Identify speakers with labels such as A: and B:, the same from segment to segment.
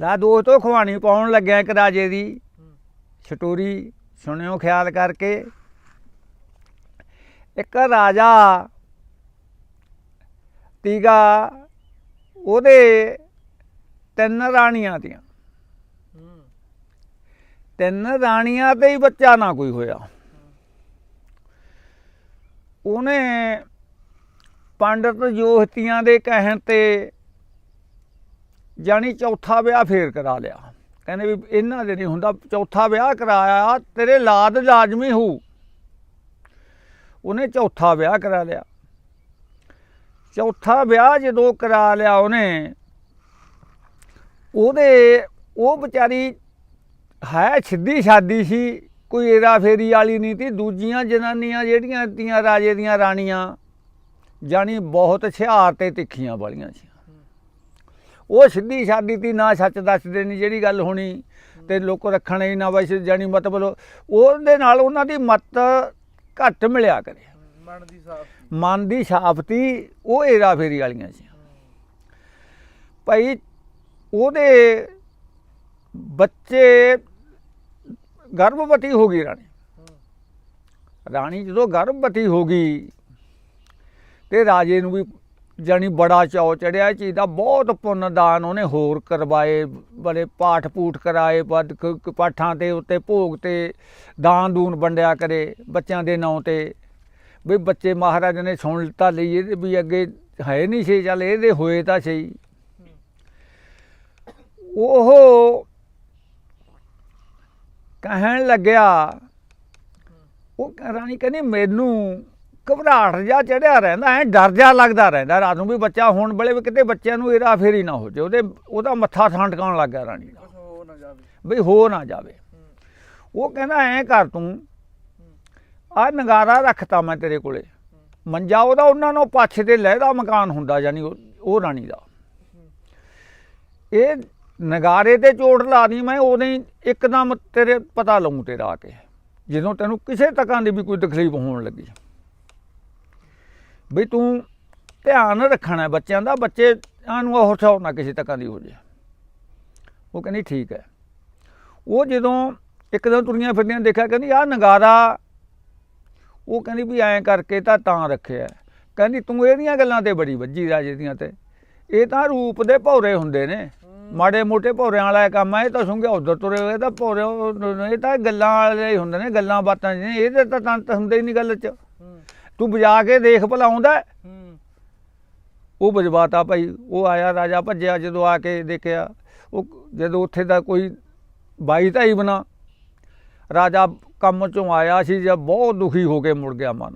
A: ਲਾ ਦੋਸਤੋ, ਖਵਾਣੀ ਪਾਉਣ ਲੱਗਿਆ ਇੱਕ ਰਾਜੇ ਦੀ। ਸਟੋਰੀ ਸੁਣਿਓ ਖਿਆਲ ਕਰਕੇ। ਇੱਕ ਰਾਜਾ ਤੀਗਾ, ਉਹਦੇ ਤਿੰਨ ਰਾਣੀਆਂ ਤੀਆਂ। ਤਿੰਨ ਰਾਣੀਆਂ ਤੇ ਹੀ ਬੱਚਾ ਨਾ ਕੋਈ ਹੋਇਆ। ਉਹਨੇ ਪੰਡਤ ਜੋਤੀਆਂ ਦੇ ਕਹਿਣ ਤੇ ਜਾਣੀ ਚੌਥਾ ਵਿਆਹ ਫੇਰ ਕਰਾ ਲਿਆ। ਕਹਿੰਦੇ ਵੀ ਇਹਨਾਂ ਦੇ ਨਹੀਂ ਹੁੰਦਾ, ਚੌਥਾ ਵਿਆਹ ਕਰਾਇਆ, ਤੇਰੇ ਲਾਦ ਲਾਜ਼ਮੀ ਹੋਊ ਉਹਨੇ ਚੌਥਾ ਵਿਆਹ ਕਰਾ ਲਿਆ। ਚੌਥਾ ਵਿਆਹ ਜਦੋਂ ਕਰਾ ਲਿਆ ਉਹਨੇ, ਉਹਦੇ, ਉਹ ਵਿਚਾਰੀ ਹੈ ਸਿੱਧੀ ਸ਼ਾਦੀ ਸੀ, ਕੋਈ ਏਰਾ ਫੇਰੀ ਵਾਲੀ ਨਹੀਂ ਤੀ ਦੂਜੀਆਂ ਜਨਾਨੀਆਂ ਜਿਹੜੀਆਂ ਤੀਆਂ ਰਾਜੇ ਦੀਆਂ ਰਾਣੀਆਂ, ਜਾਣੀ ਬਹੁਤ ਹੁਸ਼ਿਆਰ ਤੇ ਤਿੱਖੀਆਂ ਵਾਲੀਆਂ ਸੀ। ਉਹ ਸਿੱਧੀ ਸ਼ਾਦੀ ਤੀ ਨਾ ਸੱਚ ਦੱਸਦੇ ਨਹੀਂ ਜਿਹੜੀ ਗੱਲ ਹੋਣੀ। ਤੇ ਲੋਕ ਰੱਖਣੇ ਹੀ ਨਾ ਬਸ ਜਾਣੀ ਮਤਲਬ ਉਹਦੇ ਨਾਲ ਉਹਨਾਂ ਦੀ ਮਤ ਘੱਟ ਮਿਲਿਆ ਕਰੇ।
B: ਮਨ ਦੀ ਸਾਫ਼
A: ਮਨ ਦੀ ਸ਼ਾਫਤੀ ਉਹ ਏਰਾ ਫੇਰੀ ਵਾਲੀਆਂ ਸੀ। ਭਾਈ ਉਹਦੇ ਬੱਚੇ ਗਰਭਵਤੀ ਹੋ ਗਈ ਰਾਣੀ। ਰਾਣੀ ਜਦੋਂ ਗਰਭਵਤੀ ਹੋ ਗਈ ਤੇ ਰਾਜੇ ਨੂੰ ਵੀ ਜਾਣੀ ਬੜਾ ਚਾਅ ਚੜਿਆ ਇਹ ਚੀਜ਼ ਦਾ, ਬਹੁਤ ਪੁੰਨ ਦਾਨ ਉਹਨੇ ਹੋਰ ਕਰਵਾਏ, ਬੜੇ ਪਾਠ ਪੂਠ ਕਰਾਏ, ਵੱਧ ਪਾਠਾਂ ਤੇ ਉੱਤੇ ਭੋਗ ਤੇ ਦਾਨ ਦੂਨ ਵੰਡਿਆ ਕਰੇ ਬੱਚਿਆਂ ਦੇ ਨਾਂ ਤੇ। ਵੀ ਬੱਚੇ ਮਹਾਰਾਜ ਨੇ ਸੁਣ ਤਾਂ ਲਈ ਇਹਦੇ ਵੀ ਅੱਗੇ ਹੈ ਨਹੀਂ ਸੀ, ਚੱਲ ਇਹਦੇ ਹੋਏ ਤਾਂ ਸਹੀ ਉਹ ਕਹਿਣ ਲੱਗਿਆ, ਉਹ ਕ- ਰਾਣੀ ਕਹਿੰਦੀ, ਮੈਨੂੰ ਘਬਰਾਹਟ ਜਾ ਚੜਿਆ ਰਹਿੰਦਾ ਐ ਡਰ ਜਾ ਲੱਗਦਾ ਰਹਿੰਦਾ। ਰਾਤ ਨੂੰ ਵੀ ਬੱਚਾ ਹੋਣ ਵੇਲੇ ਵੀ ਕਿਤੇ ਬੱਚਿਆਂ ਨੂੰ ਇਹਦਾ ਫੇਰੀ ਨਾ ਹੋ ਜੇ ਉਹਦੇ ਉਹਦਾ ਮੱਥਾ ਠੰਡਕਾਉਣ ਲੱਗ ਗਿਆ ਰਾਣੀ ਦਾ।
B: ਹੋ ਨਾ ਜਾਵੇ।
A: ਬਈ ਹੋ ਨਾ ਜਾਵੇ। ਉਹ ਕਹਿੰਦਾ ਐ ਕਰ ਤੂੰ ਆ ਨਗਾਰਾ ਰੱਖਤਾ ਮੈਂ ਤੇਰੇ ਕੋਲੇ। ਮੰਜਾ ਉਹਦਾ ਉਹਨਾਂ ਨੂੰ ਪਾਛੇ ਤੇ ਲਹਿਦਾ ਮਕਾਨ ਹੁੰਦਾ ਯਾਨੀ ਉਹ ਰਾਣੀ ਦਾ। ਇਹ ਨਗਾਰੇ ਤੇ ਚੋਟ ਲਾ ਦੀ ਮੈਂ ਉਹਨੇ ਇੱਕਦਮ ਤੇਰੇ ਪਤਾ ਲਊ ਤੇਰਾ ਆ ਕੇ। ਜਦੋਂ ਤੈਨੂੰ ਕਿਸੇ ਤੱਕਾਂ ਦੀ ਵੀ ਕੋਈ ਤਕਲੀਫ ਹੋਣ ਲੱਗੀ। ਵੀ ਤੂੰ ਧਿਆਨ ਰੱਖਣਾ ਬੱਚਿਆਂ ਦਾ, ਬੱਚੇ ਨੂੰ ਉਹ ਸੌ ਨਾ ਕਿਸੇ ਤੱਕਾਂ ਦੀ ਹੋ ਜੇ। ਉਹ ਕਹਿੰਦੀ ਠੀਕ ਹੈ। ਉਹ ਜਦੋਂ ਇੱਕ ਦਿਨ ਤੁਰੀਆਂ ਫਿਰਦੀਆਂ ਦੇਖਿਆ, ਕਹਿੰਦੀ ਆਹ ਨਗਾਰਾ। ਉਹ ਕਹਿੰਦੀ ਵੀ ਐਂ ਕਰਕੇ ਤਾਂ ਤਾਂ ਰੱਖਿਆ। ਕਹਿੰਦੀ ਤੂੰ ਇਹਦੀਆਂ ਗੱਲਾਂ ਤੇ ਬੜੀ ਵੱਜੀ ਰਾਜੇ ਦੀਆਂ ਤੇ। ਇਹ ਤਾਂ ਰੂਪ ਦੇ ਭੌਰੇ ਹੁੰਦੇ ਨੇ। ਮਾੜੇ ਮੋਟੇ ਭੌਰਿਆਂ ਵਾਲਾ ਕੰਮ ਹੈ ਇਹ ਤਾਂ ਸੁੰਘਿਆ ਉਧਰ ਤੁਰੇ ਹੋਏ ਤਾਂ ਭੌਰੇ ਇਹ ਤਾਂ ਗੱਲਾਂ ਵਾਲੇ ਹੀ ਹੁੰਦੇ ਨੇ, ਗੱਲਾਂ ਬਾਤਾਂ ਜਿਹੇ ਇਹਦੇ ਤਾਂ ਤੰਤ ਹੁੰਦੇ ਹੀ ਨਹੀਂ ਗੱਲ 'ਚ। ਤੂੰ ਵਜਾ ਕੇ ਦੇਖ ਭਲਾ ਆਉਂਦਾ ਹੈ? ਉਹ ਵਜਵਾਤਾ ਭਾਈ ਉਹ ਆਇਆ ਰਾਜਾ ਭੱਜਿਆ ਜਦੋਂ ਆ ਕੇ ਦੇਖਿਆ ਉਹ ਜਦੋਂ ਉੱਥੇ ਦਾ ਕੋਈ ਬਾਈ ਢਾਈ ਬਣਾ। ਰਾਜਾ ਕੰਮ ਚੋਂ ਆਇਆ ਸੀ ਜਦ ਬਹੁਤ ਦੁਖੀ ਹੋ ਕੇ ਮੁੜ ਗਿਆ ਮਨ।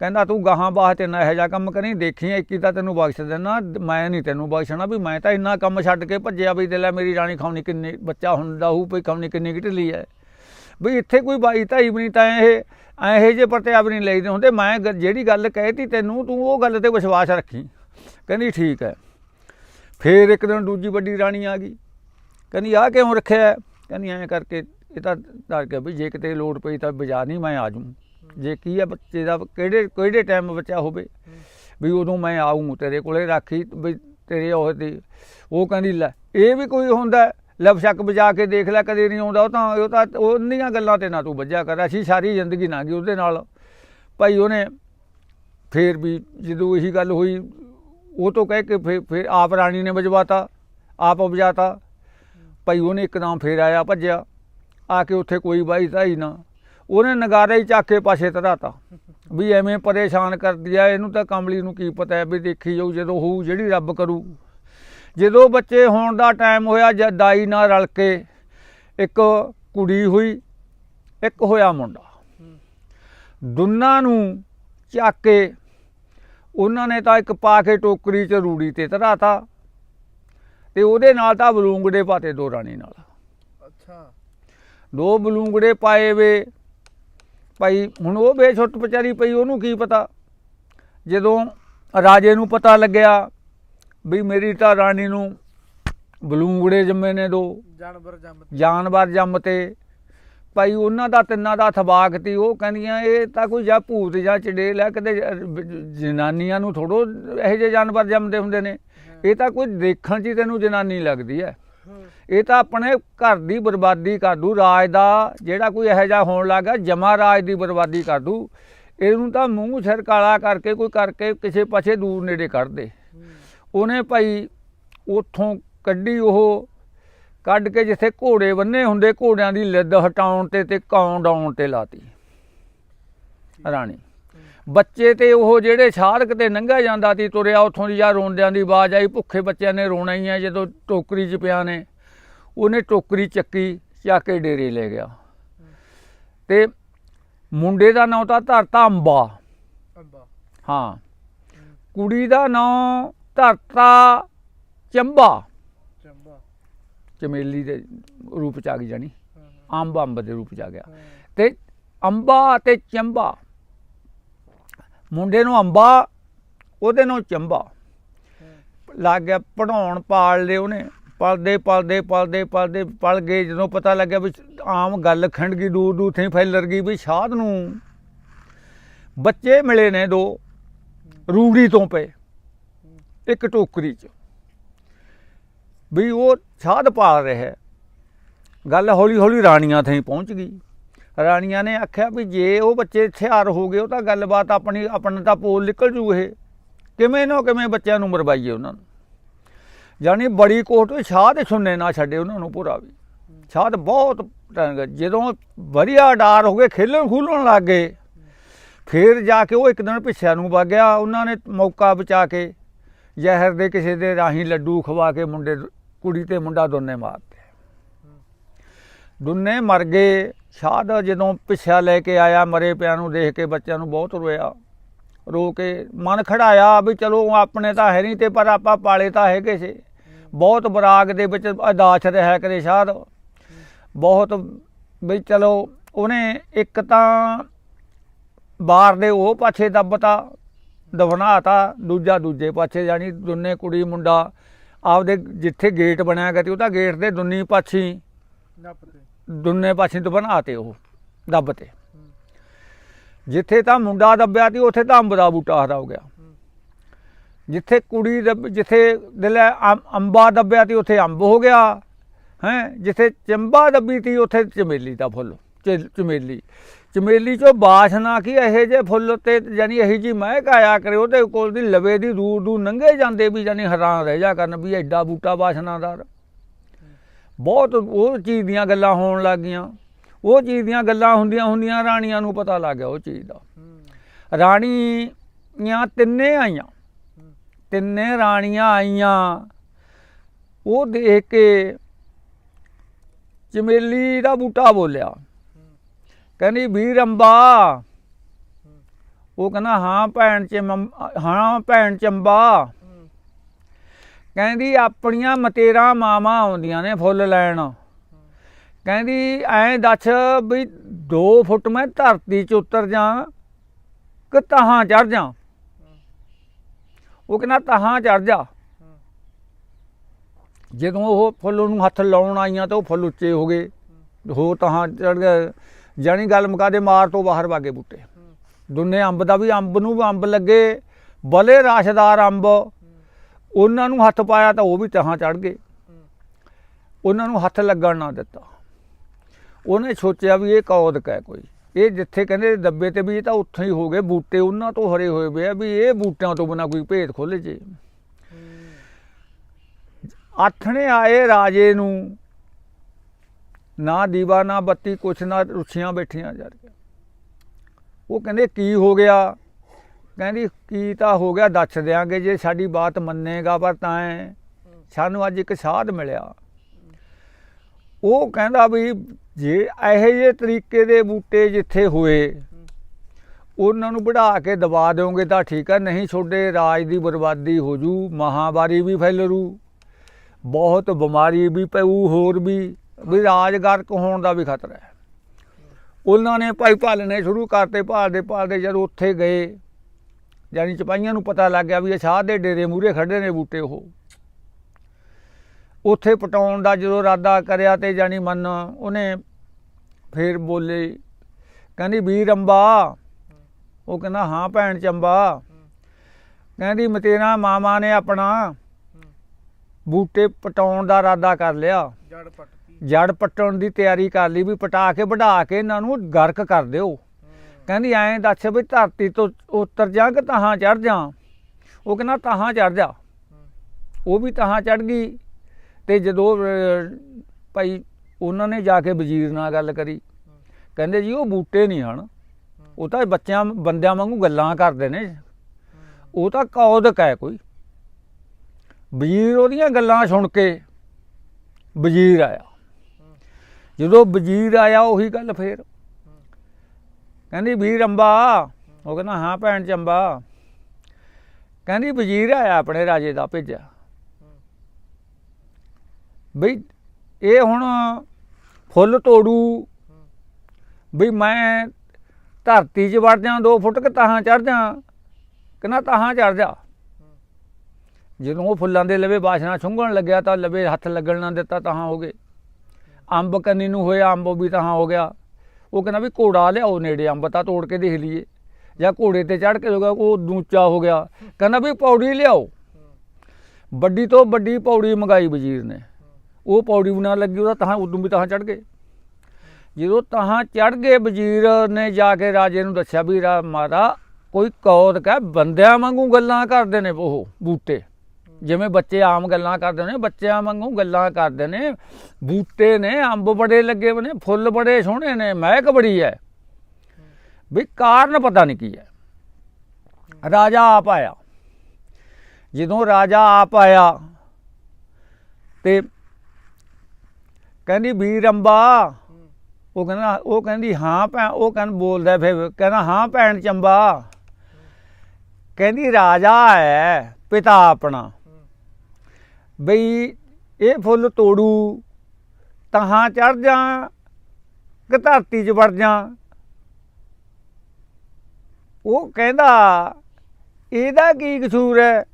A: ਕਹਿੰਦਾ ਤੂੰ ਗਾਹਾਂ ਬਾਹਤੇ ਨਾ ਇਹੋ ਜਿਹਾ ਕੰਮ ਕਰੀ ਦੇਖੀ ਇੱਕੀ ਤਾਂ ਤੈਨੂੰ ਬਖਸ਼ ਦੇਣਾ ਮੈਂ ਨਹੀਂ ਤੈਨੂੰ ਬਖਸ਼ਣਾ ਵੀ ਮੈਂ ਤਾਂ ਇੰਨਾ ਕੰਮ ਛੱਡ ਕੇ ਭੱਜਿਆ ਵੀ ਦੇ ਲੈ ਮੇਰੀ ਰਾਣੀ ਖਾਉਣੀ ਕਿੰਨੀ ਬੱਚਾ ਹੁੰਦਾ ਹੂ ਭਈ ਖਾਉਣੀ ਕਿੰਨੀ ਢਿੱਲੀ ਹੈ। ਵੀ ਇੱਥੇ ਕੋਈ ਬਾਈ ਵੀ ਨਹੀਂ ਤਾਂ ਇਹ ਇਹੋ ਜਿਹੇ ਪ੍ਰਤਿਆਬ ਨਹੀਂ ਲਈਦੇ ਹੁੰਦੇ। ਮੈਂ ਗ- ਜਿਹੜੀ ਗੱਲ ਕਹਿਤੀ ਤੈਨੂੰ, ਤੂੰ ਉਹ ਗੱਲ ਤੇ ਵਿਸ਼ਵਾਸ ਰੱਖੀ। ਕਹਿੰਦੀ ਠੀਕ ਹੈ। ਫੇਰ ਇੱਕ ਦਿਨ ਦੂਜੀ ਵੱਡੀ ਰਾਣੀ ਆ ਗਈ। ਕਹਿੰਦੀ, ਆਹ ਕਿਉਂ ਰੱਖਿਆ ਕਹਿੰਦੀ, ਐਂ ਕਰਕੇ ਇਹ ਤਾਂ ਡਰ ਗਿਆ ਵੀ ਜੇ ਕਿਤੇ ਲੋੜ ਪਈ ਤਾਂ ਬਾਜ਼ਾਰ ਨਹੀਂ ਮੈਂ ਆ ਜੂ ਜੇ ਕੀ ਹੈ ਬੱਚੇ ਦਾ, ਕਿਹੜੇ ਕਿਹੜੇ ਟਾਈਮ ਬੱਚਾ ਹੋਵੇ ਵੀ ਉਦੋਂ ਮੈਂ ਆਊਂ ਤੇਰੇ ਕੋਲੇ ਰਾਖੀ ਵੀ ਤੇਰੇ ਉਹ ਦੀ ਉਹ ਕਹਿੰਦੀ, ਲੈ, ਇਹ ਵੀ ਕੋਈ ਹੁੰਦਾ ਹੈ? ਸ਼ੱਕ ਬਜਾ ਕੇ ਦੇਖ ਲੈ, ਕਦੇ ਨਹੀਂ ਆਉਂਦਾ, ਉਹ ਤਾਂ ਉਹ ਤਾਂ ਉਹਨੀਆਂ ਗੱਲਾਂ ਤੇ ਨਾ ਤੂੰ ਵੱਜਿਆ ਕਰ, ਅਸੀਂ ਸਾਰੀ ਜ਼ਿੰਦਗੀ ਨਾ ਗਈ ਉਹਦੇ ਨਾਲ। ਭਾਈ ਉਹਨੇ ਫੇਰ ਵੀ ਜਦੋਂ ਇਹੀ ਗੱਲ ਹੋਈ, ਉਹ ਤੋਂ ਕਹਿ ਕੇ ਫੇਰ ਫੇਰ ਆਪ ਰਾਣੀ ਨੇ ਵਜਵਾਤਾ, ਆਪ ਵਜਾਤਾ ਭਾਈ ਉਹਨੇ ਇੱਕਦਮ ਫੇਰ ਆਇਆ ਭੱਜਿਆ, ਆ ਕੇ ਉੱਥੇ ਕੋਈ ਬਾਈ ਧਾਈ ਨਾ। ਉਹਨੇ ਨਗਾਰਾ ਹੀ ਚੱਕ ਕੇ ਪਾਸੇ ਧਰਾਤਾ, ਵੀ ਐਵੇਂ ਪਰੇਸ਼ਾਨ ਕਰਦੀ ਆ, ਇਹਨੂੰ ਤਾਂ ਕਮਲੀ ਨੂੰ ਕੀ ਪਤਾ ਹੈ ਵੀ ਦੇਖੀ ਜਾਊ ਜਦੋਂ ਹੋਊ, ਜਿਹੜੀ ਰੱਬ ਕਰੂ। ਜਦੋਂ ਬੱਚੇ ਹੋਣ ਦਾ ਟਾਈਮ ਹੋਇਆ ਜਦ ਦਾਈ ਨਾਲ ਰਲ ਕੇ ਇੱਕ ਕੁੜੀ ਹੋਈ ਇੱਕ ਹੋਇਆ ਮੁੰਡਾ। ਦੋਨਾਂ ਨੂੰ ਚੱਕ ਕੇ ਉਹਨਾਂ ਨੇ ਤਾਂ ਇੱਕ ਪਾ ਕੇ ਟੋਕਰੀ ਚ ਰੂੜੀ ਤੇ ਧਰਾਤਾ ਤੇ ਉਹਦੇ ਨਾਲ ਤਾਂ ਬਲੂੰਗੜੇ ਪਾਤੇ ਦੋ ਰਾਣੀ ਨਾਲ।
B: ਅੱਛਾ।
A: ਦੋ ਬਲੂੰਗੜੇ ਪਾਏ ਵੇ। ਭਾਈ ਹੁਣ ਉਹ ਬੇਛੁੱਟ ਵਿਚਾਰੀ ਪਈ ਉਹਨੂੰ ਕੀ ਪਤਾ? ਜਦੋਂ ਰਾਜੇ ਨੂੰ ਪਤਾ ਲੱਗਿਆ ਵੀ ਮੇਰੀ ਤਾਂ ਰਾਣੀ ਨੂੰ ਬਲੂੰਗੜੇ ਜੰਮੇ ਨੇ ਦੋ।
B: ਜਾਨਵਰ ਜੰਮ
A: ਜਾਨਵਰ ਭਾਈ ਉਹਨਾਂ ਦਾ ਤਿੰਨਾਂ ਦਾ ਥਬਾਕ ਤੀ ਉਹ ਕਹਿੰਦੀਆਂ ਇਹ ਤਾਂ ਕੋਈ ਜਾਂ ਭੂਤ ਜਾਂ ਚੜੇਲ ਹੈ ਕਿਤੇ ਜਨਾਨੀਆਂ ਨੂੰ ਥੋੜੋ ਇਹੋ ਜਿਹੇ ਜਾਨਵਰ ਜੰਮਦੇ ਹੁੰਦੇ ਨੇ। ਇਹ ਤਾਂ ਕੋਈ ਦੇਖਣ 'ਚ ਹੀ ਤੈਨੂੰ ਜਨਾਨੀ ਲੱਗਦੀ ਹੈ। ਇਹ ਤਾਂ ਆਪਣੇ ਘਰ ਦੀ ਬਰਬਾਦੀ ਕਰ ਦੂ ਰਾਜ ਦਾ ਜਿਹੜਾ ਕੋਈ ਇਹੋ ਜਿਹਾ ਹੋਣ ਲੱਗਾ ਜਮਾ ਰਾਜ ਦੀ ਬਰਬਾਦੀ ਕਰ ਦੂ। ਇਹਨੂੰ ਤਾਂ ਮੂੰਹ ਸਿਰ ਕਾਲਾ ਕਰਕੇ ਕੋਈ ਕਰਕੇ ਕਿਸੇ ਪਾਸੇ ਦੂਰ ਨੇੜੇ ਕੱਢ ਦੇ। ਉਹਨੇ ਭਾਈ ਉਥੋਂ ਕੱਢੀ ਉਹ ਕੱਢ ਕੇ ਜਿੱਥੇ ਘੋੜੇ ਬੰਨੇ ਹੁੰਦੇ ਘੋੜਿਆਂ ਦੀ ਲਿੱਦ ਹਟਾਉਣ ਤੇ ਤੇ ਕੌਂ ਡਾਉਣ ਤੇ ਲਾਤੀ। ਰਾਣੀ। ਬੱਚੇ ਤੇ ਉਹ ਜਿਹੜੇ ਸਾਧਕ ਤੇ ਲੰਘਿਆ ਜਾਂਦਾ ਸੀ ਤੁਰਿਆ ਉਥੋਂ ਦੀ ਜਾਂ ਰੋਂਦਿਆਂ ਦੀ ਆਵਾਜ਼ ਆਈ ਭੁੱਖੇ ਬੱਚਿਆਂ ਨੇ ਰੋਣਾ ਹੀ ਆ ਜਦੋਂ ਟੋਕਰੀ 'ਚ ਪਿਆ ਨੇ। ਉਹਨੇ ਟੋਕਰੀ ਚੱਕੀ ਚੱਕ ਕੇ ਡੇਰੇ ਲੈ ਗਿਆ। ਤੇ ਮੁੰਡੇ ਦਾ ਨਾਂ ਤਾਂ ਧਰਤਾ ਅੰਬਾ।
B: ਅੰਬਾ।
A: ਹਾਂ। ਕੁੜੀ ਦਾ ਨਾਂ ਧਰਤਾ ਚੰਬਾ।
B: ਚੰਬਾ।
A: ਚਮੇਲੀ ਦੇ ਰੂਪ ਚ ਆ ਗਈ
B: ਹਾਂ
A: ਅੰਬ ਅੰਬ ਦੇ ਰੂਪ ਚ ਆ ਗਿਆ। ਤੇ ਅੰਬਾ ਤੇ ਚੰਬਾ। ਮੁੰਡੇ ਨੂੰ ਅੰਬਾ ਉਹਦੇ ਨੂੰ ਚੰਬਾ। ਲੱਗ ਗਿਆ ਪੜਾਉਣ ਪਾਲ ਲਏ ਉਹਨੇ। ਪਲਦੇ ਪਲਦੇ ਪਲਦੇ ਪਲਦੇ ਪਲ ਗਏ। ਜਦੋਂ ਪਤਾ ਲੱਗਿਆ ਵੀ ਆਮ ਗੱਲ ਖੰਡ ਗਈ ਦੂਰ ਦੂਰ ਥਈ ਫੈਲਰ ਗਈ ਵੀ ਸ਼ਾਦ ਨੂੰ। ਬੱਚੇ ਮਿਲੇ ਨੇ ਦੋ। ਰੂੜੀ ਤੋਂ ਪਏ। ਇੱਕ ਟੋਕਰੀ 'ਚ। ਵੀ ਉਹ ਸਾਧ ਪਾਲ ਰਿਹਾ ਗੱਲ ਹੌਲੀ ਹੌਲੀ ਰਾਣੀਆਂ ਥਈ ਪਹੁੰਚ ਗਈ। ਰਾਣੀਆਂ ਨੇ ਆਖਿਆ ਵੀ ਜੇ ਉਹ ਬੱਚੇ ਹਥਿਆਰ ਹੋ ਗਏ, ਉਹ ਤਾਂ ਗੱਲਬਾਤ ਆਪਣੀ, ਆਪਣਾ ਤਾਂ ਪੋਲ ਨਿਕਲ ਜੂ ਇਹ। ਕਿਵੇਂ ਨਾ ਕਿਵੇਂ ਬੱਚਿਆਂ ਨੂੰ ਮਰਵਾਈਏ ਉਹਨਾਂ ਨੂੰ। ਜਾਨੀ ਬੜੀ ਕੋਟ ਸ਼ਾਹ ਦੇ ਸੁਣਨੇ ਨਾ ਛੱਡੇ ਉਹਨਾਂ ਨੂੰ ਪੂਰਾ ਵੀ। ਸ਼ਾਹ ਬਹੁਤ ਜਦੋਂ ਵਧੀਆ ਡਾਰ ਹੋ ਗਏ, ਖੇਲਣ ਖੂਲਣ ਲੱਗ ਗਏ। ਫਿਰ ਜਾ ਕੇ ਉਹ ਇੱਕ ਦਿਨ ਪਿੱਛਿਆਂ ਨੂੰ ਵਗ ਗਿਆ। ਉਹਨਾਂ ਨੇ ਮੌਕਾ ਬਚਾ ਕੇ ਜ਼ਹਿਰ ਦੇ ਕਿਸੇ ਦੇ ਰਾਹੀਂ ਲੱਡੂ ਖਵਾ ਕੇ ਮੁੰਡੇ, ਕੁੜੀ ਤੇ ਮੁੰਡਾ ਦੋਨੇ ਮਾਰਤੇ ਦੋਨੇ ਮਰ ਗਏ। ਸ਼ਾਦ ਜਦੋਂ ਪਿੱਛਾ ਲੈ ਕੇ ਆਇਆ, ਮਰੇ ਪਿਆਂ ਨੂੰ ਦੇਖ ਕੇ ਬੱਚਿਆਂ ਨੂੰ ਬਹੁਤ ਰੋਇਆ। ਰੋ ਕੇ ਮਨ ਖੜਾਇਆ ਵੀ ਚਲੋ ਆਪਣੇ ਤਾਂ ਹੈ ਨਹੀਂ ਤੇ ਪਰ ਆਪਾਂ ਪਾਲੇ ਤਾਂ ਹੈਗੇ ਸੀ। ਬਹੁਤ ਬਰਾਗ ਦੇ ਵਿੱਚ ਅਦਾਸ ਰਿਹਾ ਕਰੇ ਸ਼ਾਦ ਬਹੁਤ ਵੀ ਚਲੋ ਉਹਨੇ ਇੱਕ ਤਾਂ ਬਾਹਰ ਦੇ ਉਹ ਪਾਛੇ ਦੱਬਤਾ। ਦਫਨਾਤਾ ਦੂਜਾ ਦੂਜੇ ਪਾਛੇ ਜਾਨੀ ਦੋਨੇ ਕੁੜੀ ਮੁੰਡਾ ਆਪਦੇ ਜਿੱਥੇ ਗੇਟ ਬਣਿਆ ਗਿਆ ਤੇ ਉਹਦਾ ਗੇਟ ਦੇ ਦੁੰਨੀ ਪਾਛੀ ਦੁੰਨੇ ਪਾਸੇ ਤੋਂ ਬਣਾਤੇ ਉਹ ਦੱਬ ਤੇ। ਜਿੱਥੇ ਤਾਂ ਮੁੰਡਾ ਦੱਬਿਆ ਸੀ ਉੱਥੇ ਤਾਂ ਅੰਬ ਦਾ ਬੂਟਾ ਹਰਾ ਹੋ ਗਿਆ। ਜਿੱਥੇ ਕੁੜੀ ਦੱਬ ਜਿੱਥੇ ਦਿਲੇ ਅੰਬਾ ਦੱਬਿਆ ਸੀ ਉੱਥੇ ਅੰਬ ਹੋ ਗਿਆ ਹੈ? ਜਿੱਥੇ ਚੰਬਾ ਦੱਬੀ ਸੀ ਉੱਥੇ ਚਮੇਲੀ ਦਾ ਫੁੱਲ। ਚ- ਚਮੇਲੀ। ਚਮੇਲੀ ਚੋਂ ਬਾਸ਼ਨਾ ਕੀ ਇਹੋ ਜੇ ਫੁੱਲ ਤੇ ਯਾਨੀ ਇਹੀ ਜੀ ਮਹਿਕ ਆਇਆ ਕਰੇ, ਉਹਦੇ ਕੋਲ ਦੀ ਲਵੇ ਦੀ ਦੂਰ ਦੂਰ ਨੰਗੇ ਜਾਂਦੇ ਵੀ ਯਾਨੀ ਹੈਰਾਨ ਰਹਿ ਜਾ ਕਰਨ ਵੀ ਐਡਾ ਬੂਟਾ ਬਾਸ਼ਨਾਦਾਰ ਬਹੁਤ ਉਹ ਚੀਜ਼ ਦੀਆਂ ਗੱਲਾਂ ਹੋਣ ਲੱਗ ਗਈਆਂ। ਉਹ ਚੀਜ਼ ਦੀਆਂ ਗੱਲਾਂ ਹੁੰਦੀਆਂ ਹੁੰਦੀਆਂ ਰਾਣੀਆਂ ਨੂੰ ਪਤਾ ਲੱਗ ਗਿਆ ਉਹ ਚੀਜ਼ ਦਾ।
B: ਹੂੰ
A: ਰਾਣੀਆਂ ਤਿੰਨੇ ਆਈਆਂ। ਤਿੰਨੇ ਰਾਣੀਆਂ ਆਈਆਂ। ਉਹ ਦੇਖ ਕੇ ਚਮੇਲੀ ਦਾ ਬੂਟਾ ਬੋਲਿਆ। ਕਹਿੰਦੀ, ਵੀਰ ਅੰਬਾ। ਉਹ ਕਹਿੰਦਾ, ਹਾਂ ਭੈਣ ਚ ਹਾਂ ਭੈਣ ਚੰਬਾ।
B: ਹੂੰ
A: ਕਹਿੰਦੀ, ਆਪਣੀਆਂ ਮਤੇਰਾ ਮਾਵਾਂ ਆਉਂਦੀਆਂ ਨੇ ਫੁੱਲ ਲੈਣ। ਕਹਿੰਦੀ, ਐਂ ਦੱਸ ਵੀ 2 ਫੁੱਟ ਮੈਂ ਧਰਤੀ 'ਚ ਉਤਰ ਜਾ ਕਿ ਤਹਾਂ ਚੜ ਜਾ ਉਹ ਕਹਿੰਦਾ, ਤਹਾਂ ਚੜ ਜਾ। ਜਦੋਂ ਉਹ ਫੁੱਲ ਨੂੰ ਹੱਥ ਲਾਉਣ ਆਈਆਂ ਤਾਂ ਉਹ ਫੁੱਲ ਉੱਚੇ ਹੋ ਗਏ ਹੋ ਤਹਾਂ ਚੜ ਗਏ। ਜਾਣੀ ਗੱਲ ਮੁਕਾ ਦੇ ਮਾਰ ਤੋਂ ਬਾਹਰ ਵਾਗੇ ਬੂਟੇ। ਦੁੰਨੇ ਅੰਬ ਦਾ ਵੀ ਅੰਬ ਨੂੰ ਵੀ ਅੰਬ ਲੱਗੇ, ਬਲੇ ਰਾਸ਼ਦਾਰ ਅੰਬ। ਉਹਨਾਂ ਨੂੰ ਹੱਥ ਪਾਇਆ ਤਾਂ ਉਹ ਵੀ ਤਹਾਂ ਚੜ ਗਏ। ਉਹਨਾਂ ਨੂੰ ਹੱਥ ਲੱਗਣ ਨਾ ਦਿੱਤਾ। ਉਹਨੇ ਸੋਚਿਆ ਵੀ ਇਹ ਕੌਦਕ ਹੈ ਕੋਈ। ਇਹ ਜਿੱਥੇ ਕਹਿੰਦੇ ਦੱਬੇ ਤੇ ਵੀ ਇਹ ਤਾਂ ਉੱਥੇ ਹੀ ਹੋ ਗਏ ਬੂਟੇ, ਉਹਨਾਂ ਤੋਂ ਹਰੇ ਹੋਏ ਪਏ ਆ ਵੀ ਇਹ ਬੂਟਿਆਂ ਤੋਂ ਬਿਨਾ ਕੋਈ ਭੇਦ ਖੋਲੇ ਜੇ। ਆਥਣੇ ਆਏ ਰਾਜੇ ਨੂੰ ਨਾ ਦੀਵਾ, ਨਾ ਬੱਤੀ, ਕੁਛ ਨਾ ਰੁੱਛੀਆਂ ਬੈਠੀਆਂ ਜਾ ਰਹੀਆਂ ਉਹ ਕਹਿੰਦੇ, ਕੀ ਹੋ ਗਿਆ? ਕਹਿੰਦੀ, ਕੀ ਤਾਂ ਹੋ ਗਿਆ, ਦੱਸ ਦਿਆਂਗੇ, ਜੇ ਸਾਡੀ ਬਾਤ ਮੰਨੇਗਾ ਪਰ ਤਾਂ ਸਾਨੂੰ ਅੱਜ ਇੱਕ ਸਾਧ ਮਿਲਿਆ। ਉਹ ਕਹਿੰਦਾ ਵੀ ਜੇ ਇਹੋ ਜਿਹੇ ਤਰੀਕੇ ਦੇ ਬੂਟੇ ਜਿੱਥੇ ਹੋਏ, ਉਹਨਾਂ ਨੂੰ ਵਧਾ ਕੇ ਦਬਾ ਦਿਓਗੇ ਤਾਂ ਠੀਕ ਹੈ, ਨਹੀਂ ਛੋਡੇ ਰਾਜ ਦੀ ਬਰਬਾਦੀ ਹੋ ਜੂ ਮਹਾਮਾਰੀ ਵੀ ਫੈਲਰੂ, ਬਹੁਤ ਬਿਮਾਰੀ ਵੀ ਪਊ, ਹੋਰ ਵੀ ਵੀ ਰਾਜ ਗਰਕ ਹੋਣ ਦਾ ਵੀ ਖਤਰਾ ਹੈ। ਉਹਨਾਂ ਨੇ ਭਾਈ ਭਾਲਣੇ ਸ਼ੁਰੂ ਕਰਤੇ ਭਾਲਦੇ ਭਾਲਦੇ ਜਦ ਉੱਥੇ ਗਏ ਜਾਨੀ ਚਪਾਈਆਂ ਨੂੰ ਪਤਾ ਲੱਗ ਗਿਆ ਵੀ ਇਹ ਸ਼ਾਹ ਦੇ ਡੇਰੇ ਮੂਰੇ ਖੜੇ ਨੇ ਬੂਟੇ ਉਹ। ਉੱਥੇ ਪਟਾਉਣ ਦਾ ਜਦੋਂ ਇਰਾਦਾ ਕਰਿਆ ਤੇ ਜਾਨੀ ਮਨ ਉਹਨੇ ਫੇਰ ਬੋਲੇ ਕਹਿੰਦੀ ਵੀਰ ਅੰਬਾ। ਉਹ ਕਹਿੰਦਾ ਹਾਂ ਭੈਣ ਚੰਬਾ। ਕਹਿੰਦੀ ਮਤੇਰਾ ਮਾਮਾ ਨੇ ਆਪਣਾ ਬੂਟੇ ਪਟਾਉਣ ਦਾ ਇਰਾਦਾ ਕਰ ਲਿਆ।
B: ਜੜ
A: ਜੜ ਪੱਟਣ ਦੀ ਤਿਆਰੀ ਕਰ ਲਈ ਵੀ ਪਟਾ ਕੇ ਵਢਾ ਕੇ ਇਹਨਾਂ ਨੂੰ ਗਰਕ ਕਰ ਦਿਓ। ਕਹਿੰਦੀ ਐਂ ਦੱਸ ਵੀ ਧਰਤੀ ਤੋਂ ਉਤਰ ਜਾ ਕਿ ਤਹਾਂ ਚੜ ਜਾ? ਉਹ ਕਹਿੰਦਾ ਤਹਾਂ ਚੜ ਜਾ। ਉਹ ਵੀ ਤਹਾਂ ਚੜ ਗਈ ਤੇ ਜਦੋਂ ਭਾਈ ਉਹਨਾਂ ਨੇ ਜਾ ਕੇ ਵਜ਼ੀਰ ਨਾਲ ਗੱਲ ਕਰੀ। ਕਹਿੰਦੇ ਜੀ ਉਹ ਬੂਟੇ ਨਹੀਂ ਹਨ। ਉਹ ਤਾਂ ਬੱਚਿਆਂ ਬੰਦਿਆਂ ਵਾਂਗੂ ਗੱਲਾਂ ਕਰਦੇ ਨੇ। ਉਹ ਤਾਂ ਕੌਦਕ ਹੈ ਕੋਈ। ਵਜ਼ੀਰ ਉਹਦੀਆਂ ਗੱਲਾਂ ਸੁਣ ਕੇ ਵਜ਼ੀਰ ਆਇਆ। ਜਦੋਂ ਵਜ਼ੀਰ ਆਇਆ ਉਹੀ ਗੱਲ ਫੇਰ। ਕਹਿੰਦੀ, ਵੀਰ ਅੰਬਾ। ਉਹ ਕਹਿੰਦਾ, ਹਾਂ ਭੈਣ ਚੰਬਾ ਕਹਿੰਦੀ, ਵਜ਼ੀਰ ਆਇਆ ਆਪਣੇ ਰਾਜੇ ਦਾ ਭੇਜਿਆ। ਬਈ, ਇਹ ਹੁਣ ਫੁੱਲ ਤੋੜੂ। ਬਈ, ਮੈਂ ਧਰਤੀ 'ਚ ਵੜ ਜਾ 2 ਫੁੱਟ ਕੇ ਤਾਹਾਂ ਚੜ ਜਾ ਕਹਿੰਦਾ ਤਾਹਾਂ ਚੜ ਜਾ। ਜਦੋਂ ਉਹ ਫੁੱਲਾਂ ਦੇ ਲਵੇ ਬਾਸ਼ਨਾ ਛੁੰਗਣ ਲੱਗਿਆ ਤਾਂ ਲਵੇ ਹੱਥ ਲੱਗਣ ਨਾ ਦਿੱਤਾ, ਤਾਹਾਂ ਹੋ ਗਏ। ਅੰਬ ਕੰਨੀ ਨੂੰ ਹੋਇਆ, ਅੰਬ ਵੀ ਤਾਹਾਂ ਹੋ ਗਿਆ। ਉਹ ਕਹਿੰਦਾ ਵੀ ਘੋੜਾ ਲਿਆਓ ਨੇੜੇ, ਅੰਬ ਤਾਂ ਤੋੜ ਕੇ ਦੇਖ ਲਈਏ। ਜਾਂ ਘੋੜੇ ਤੇ ਚੜ ਕੇ ਹੋ ਗਿਆ ਉਹ ਦੂਚਾ ਹੋ ਗਿਆ। ਕਹਿੰਦਾ ਵੀ ਪੌੜੀ ਲਿਆਓ। ਵੱਡੀ ਤੋਂ ਵੱਡੀ ਪੌੜੀ ਮੰਗਾਈ ਵਜ਼ੀਰ ਨੇ। ਉਹ ਪੌੜੀ ਬਣਾ ਲੱਗੀ, ਉਹਦਾ ਤਾਂ ਉਦੋਂ ਵੀ ਤਾਂ ਚੜ ਗਏ। ਜਦੋਂ ਤਾਂ ਚੜ ਗਏ, ਵਜ਼ੀਰ ਨੇ ਜਾ ਕੇ ਰਾਜੇ ਨੂੰ ਦੱਸਿਆ ਵੀ ਰਾ ਮਾਰਾ ਕੋਈ ਕੌਦ ਕਹ ਬੰਦਿਆਂ ਵਾਂਗੂ ਗੱਲਾਂ ਕਰਦੇ ਨੇ ਉਹ ਬੂਟੇ। ਜਿਵੇਂ ਬੱਚੇ ਆਮ ਗੱਲਾਂ ਕਰਦੇ ਨੇ, ਬੱਚਿਆਂ ਵਾਂਗੂ ਗੱਲਾਂ ਕਰਦੇ ਨੇ, ਬੂਟੇ ਨੇ, ਅੰਬ ਬੜੇ ਲੱਗੇ ਹੋਏ ਨੇ, ਫੁੱਲ ਬੜੇ ਸੋਹਣੇ ਨੇ, ਮਹਿਕ ਬੜੀ ਹੈ। ਵੀ ਕਾਰਨ ਪਤਾ ਨਹੀਂ ਕੀ ਹੈ। ਰਾਜਾ ਆਪ ਆਇਆ। ਜਦੋਂ ਰਾਜਾ ਆਪ ਆਇਆ ਤੇ ਕਹਿੰਦੀ, ਵੀਰ ਅੰਬਾ। ਉਹ ਕਹਿੰਦਾ, ਉਹ ਕਹਿੰਦੀ, ਹਾਂ ਭੈਣ। ਉਹ ਕਹਿੰਦਾ, ਬੋਲਦਾ ਫਿਰ, ਕਹਿੰਦਾ, ਹਾਂ ਭੈਣ ਚੰਬਾ। ਕਹਿੰਦੀ, ਰਾਜਾ ਹੈ, ਪਿਤਾ ਆਪਣਾ। ਬਈ ਇਹ ਫੁੱਲ ਤੋੜੂ ਤਹਾਂ ਚੜ ਜਾ, ਕਿ ਧਰਤੀ 'ਚ ਵੜ ਜਾ। ਉਹ ਕਹਿੰਦਾ, ਇਹਦਾ ਕੀ ਕਸੂਰ ਹੈ?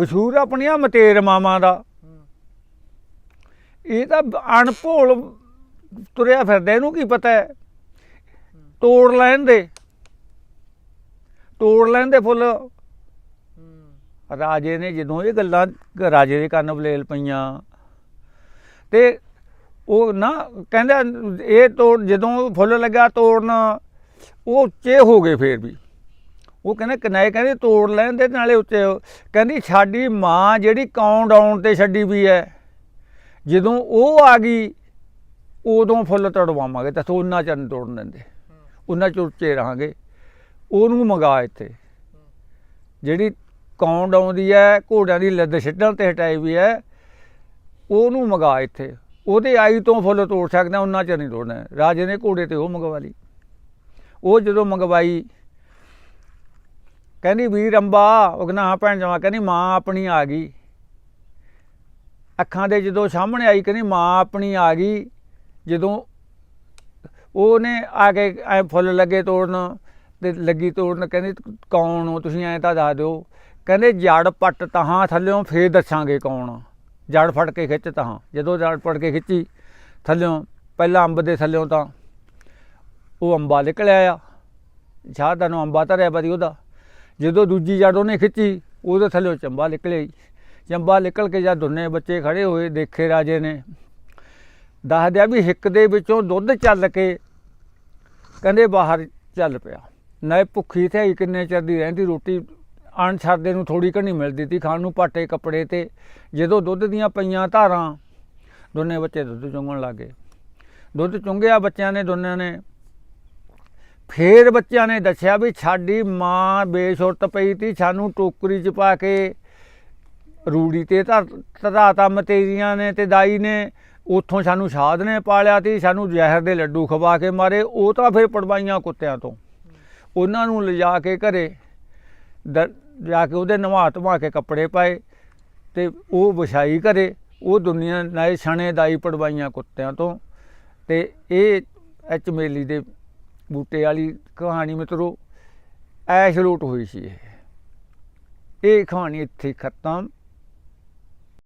A: ਕਸੂਰ ਆਪਣੀਆਂ ਮਤੇਰ ਮਾਵਾਂ ਦਾ। ਇਹ ਤਾਂ ਅਣਭੋਲ ਤੁਰਿਆ ਫਿਰਦਾ, ਇਹਨੂੰ ਕੀ ਪਤਾ ਹੈ? ਤੋੜ ਲੈਣ ਦੇ। ਤੋੜ ਲੈਣ ਦੇ ਫੁੱਲ। ਰਾਜੇ ਨੇ ਜਦੋਂ ਇਹ ਗੱਲਾਂ ਰਾਜੇ ਦੇ ਕੰਨ ਬਲੇਲ ਪਈਆਂ ਤੇ ਉਹ ਨਾ ਕਹਿੰਦਾ ਇਹ ਤੋੜ ਜਦੋਂ ਫੁੱਲ ਲੱਗਾ ਤੋੜਨ ਉਹ ਉੱਚੇ ਹੋ ਗਏ ਫੇਰ ਵੀ। ਉਹ ਕਹਿੰਦੇ ਕਿਨਾਏ ਕਹਿੰਦੇ ਤੋੜ ਲੈਣ ਦੇ ਨਾਲੇ ਉੱਚੇ ਹੋ। ਕਹਿੰਦੀ ਸਾਡੀ ਮਾਂ ਜਿਹੜੀ ਕੌਣ ਡਾਉਣ ਤੇ ਛੱਡੀ ਵੀ ਹੈ ਜਦੋਂ ਉਹ ਆ ਗਈ ਉਦੋਂ ਫੁੱਲ ਤੜਵਾਵਾਂਗੇ ਤਾਂ ਉਹਨਾਂ ਚ ਨਹੀਂ ਤੋੜਨ ਦਿੰਦੇ। ਉਹਨਾਂ ਚ ਉੱਚੇ ਰਹਾਂਗੇ। ਉਹਨੂੰ ਮੰਗਾ ਇੱਥੇ। ਜਿਹੜੀ ਕੌਂਡ ਆਉਂਦੀ ਹੈ ਘੋੜਿਆਂ ਦੀ ਲੱਦ ਛੱਡਣ ਤੇ ਹਟਾਈ ਵੀ ਹੈ ਉਹਨੂੰ ਮੰਗਾ ਇੱਥੇ। ਉਹਦੇ ਆਈ ਤੋਂ ਫੁੱਲ ਤੋੜ ਸਕਦਾ, ਉਹਨਾਂ ਚ ਨਹੀਂ ਤੋੜਨਾ। ਰਾਜੇ ਨੇ ਘੋੜੇ ਤੇ ਉਹ ਮੰਗਵਾ ਲਈ। ਉਹ ਜਦੋਂ ਮੰਗਵਾਈ, ਕਹਿੰਦੀ, ਵੀਰ ਅੰਬਾ, ਉਹ ਕਹਿੰਦਾ, ਹਾਂ ਭੈਣ ਜਮਾ ਕਹਿੰਦੀ, ਮਾਂ ਆਪਣੀ ਆ ਗਈ। ਅੱਖਾਂ ਦੇ ਜਦੋਂ ਸਾਹਮਣੇ ਆਈ, ਕਹਿੰਦੀ, ਮਾਂ ਆਪਣੀ ਆ ਗਈ। ਜਦੋਂ ਉਹਨੇ ਆ ਕੇ ਐ ਫੁੱਲ ਲੱਗੇ ਤੋੜਨ ਤੇ ਲੱਗੀ ਤੋੜਨ, ਕਹਿੰਦੀ, ਕੌਣ ਹੋ? ਤੁਸੀਂ ਐ ਤਾਂ ਦੱਸ ਦਿਓ। ਕਹਿੰਦੇ ਜੜ ਪੱਟ ਤਹਾਂ ਥੱਲਿਓਂ ਫੇਰ ਦੱਸਾਂਗੇ ਕੌਣ। ਜੜ ਫੜ ਕੇ ਖਿੱਚ ਤਹਾਂ। ਜਦੋਂ ਜੜ ਫੜ ਕੇ ਖਿੱਚੀ, ਥੱਲਿਓਂ ਪਹਿਲਾਂ ਅੰਬ ਦੇ ਥੱਲਿਓਂ ਤਾਂ ਉਹ ਅੰਬਾ ਨਿਕਲਿਆ ਆ ਸ਼ਾਹਦਾ ਨੂੰ ਅੰਬਾ ਧਰਿਆ ਬਦੀ ਉਹਦਾ। ਜਦੋਂ ਦੂਜੀ ਜੜ ਉਹਨੇ ਖਿੱਚੀ, ਉਹਦੇ ਥੱਲਿਓਂ ਚੰਬਾ ਨਿਕਲਿਆ ਹੀ। ਚੰਬਾ ਨਿਕਲ ਕੇ ਜਦ ਦੋਨੇ ਬੱਚੇ ਖੜੇ ਹੋਏ, ਦੇਖੇ ਰਾਜੇ ਨੇ। ਦੱਸਦਿਆ ਵੀ ਹਿੱਕ ਦੇ ਵਿੱਚੋਂ ਦੁੱਧ ਚੱਲ ਕੇ ਕਹਿੰਦੇ ਬਾਹਰ ਚੱਲ ਪਿਆ। ਨਾ ਭੁੱਖੀ ਤੇ ਕਿੰਨੇ ਚਿਰ ਦੀ ਰਹਿੰਦੀ, ਰੋਟੀ ਅਣ ਛੱਡਦੇ ਨੂੰ ਥੋੜੀ ਘਣੀ ਮਿਲਦੀ ਤੀ, ਖਾਣ ਨੂੰ ਪਾਟੇ ਕੱਪੜੇ ਤੇ ਜਦੋਂ ਦੁੱਧ ਦੀਆਂ ਪਈਆਂ ਧਾਰਾਂ ਦੋਨੇ ਬੱਚੇ ਦੁੱਧ ਚੁੰਗਣ ਲੱਗੇ ਦੁੱਧ ਚੁੰਗਿਆ ਬੱਚਿਆਂ ਨੇ, ਦੋਨਾਂ ਨੇ ਫੇਰ ਬੱਚਿਆਂ ਨੇ ਦੱਸਿਆ ਵੀ ਸਾਡੀ ਮਾਂ ਬੇਸੁਰਤ ਪਈ ਤੀ, ਸਾਨੂੰ ਟੋਕਰੀ 'ਚ ਪਾ ਕੇ ਰੂੜੀ ਤੇ ਧਰਾਤਾ, ਮਤੇਰੀਆਂ ਨੇ ਤੇ ਦਾਈ ਨੇ, ਉੱਥੋਂ ਸਾਨੂੰ ਸਾਧ ਨੇ ਪਾਲਿਆ ਤੀ, ਸਾਨੂੰ ਜ਼ਹਿਰ ਦੇ ਲੱਡੂ ਖਵਾ ਕੇ ਮਾਰੇ, ਉਹ ਤਾਂ ਫਿਰ ਪੜਵਾਈਆਂ ਕੁੱਤਿਆਂ ਤੋਂ। ਉਹਨਾਂ ਨੂੰ ਲਿਜਾ ਕੇ ਘਰੇ ਦ- ਜਾ ਕੇ ਉਹਦੇ ਨਵਾ ਧਵਾ ਕੇ ਕੱਪੜੇ ਪਾਏ ਤੇ ਉਹ ਵਿਛਾਈ ਕਰੇ, ਉਹ ਦੁਨੀਆ ਨਾਲੇ ਛਣੇ ਦਾਈ ਪੜਵਾਈਆਂ ਕੁੱਤਿਆਂ ਤੋਂ। ਤੇ ਇਹ ਇਹ ਚਮੇਲੀ ਦੇ ਬੂਟੇ ਵਾਲੀ ਕਹਾਣੀ ਮਿੱਤਰੋ, ਐਸ਼ ਲੋਟ ਹੋਈ ਸੀ ਇਹ। ਇਹ ਕਹਾਣੀ ਇੱਥੇ ਖਤਮ।